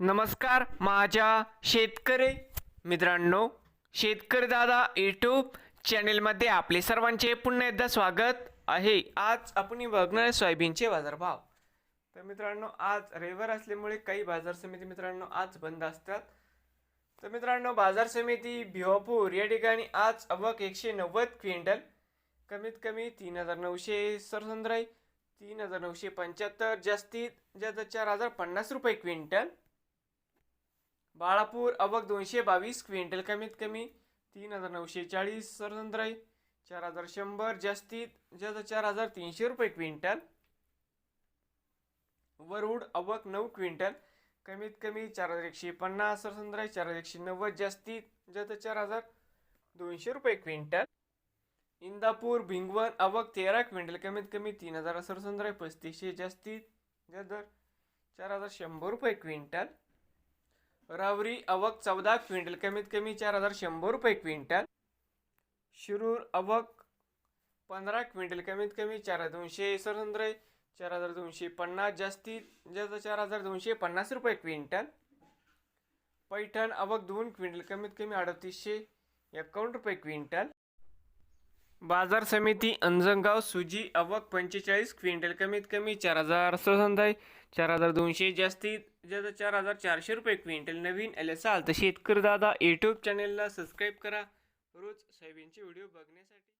नमस्कार माझ्या शेतकरी मित्रांनो शेतकरी दादा यूट्यूब चॅनेलमध्ये आपले सर्वांचे पुन्हा एकदा स्वागत आहे. आज आपण बघणार सोयाबीनचे बाजारभाव. तर मित्रांनो आज रविवार असल्यामुळे काही बाजार समिती मित्रांनो आज बंद असतात. तर मित्रांनो बाजार समिती भिवापूर या ठिकाणी आज अवक एकशे नव्वद क्विंटल कमीत कमी तीन हजार नऊशे सरसंद्राई तीन हजार नऊशे पंच्याहत्तर जास्तीत जास्त चार हजार पन्नास रुपये क्विंटल बाळापूर अवक दोनशे बावीस क्विंटल कमीत कमी तीन हजार नऊशे चाळीस सरसंद्राई चार हजार शंभर जास्तीत जास्त चार हजार तीनशे रुपये क्विंटल. वरुड अवक नऊ क्विंटल कमीत कमी चार हजार एकशे पन्नास सरसंद्राई चार हजार एकशे नव्वद जास्तीत जास्त चार हजार दोनशे रुपये क्विंटल. इंदापूर भिंगवन अवक तेरा क्विंटल कमीत कमी तीन हजार सरसंद्राई पस्तीसशे जास्तीत जास्त दर चार हजार शंभर रुपये क्विंटल. रावरी अवक चौदा क्विंटल कमीत कमी चार हजार शंभर रुपये क्विंटल. शिरूर अवक पंधरा क्विंटल कमीत कमी चार हजार दोनशे सरसंद्रे चार हजार दोनशे पन्नास जास्तीत जास्त चार हजार दोनशे पन्नास रुपये क्विंटल. पैठण अवक दोन क्विंटल कमीत कमी अडतीसशे एकावन्न रुपये क्विंटल. बाजार समिती अंजनगाव सुजी अवक पंचेचाळीस क्विंटल कमीत कमी चार हजार संधाय चार हजार दोनशे जास्तीत जास्त चार हजार चारशे रुपये क्विंटल नवीन आले असाल तर शेतकरी दादा यूट्यूब चॅनेलला सबस्क्राईब करा. रोज सोयाबीनचे व्हिडिओ बघण्यासाठी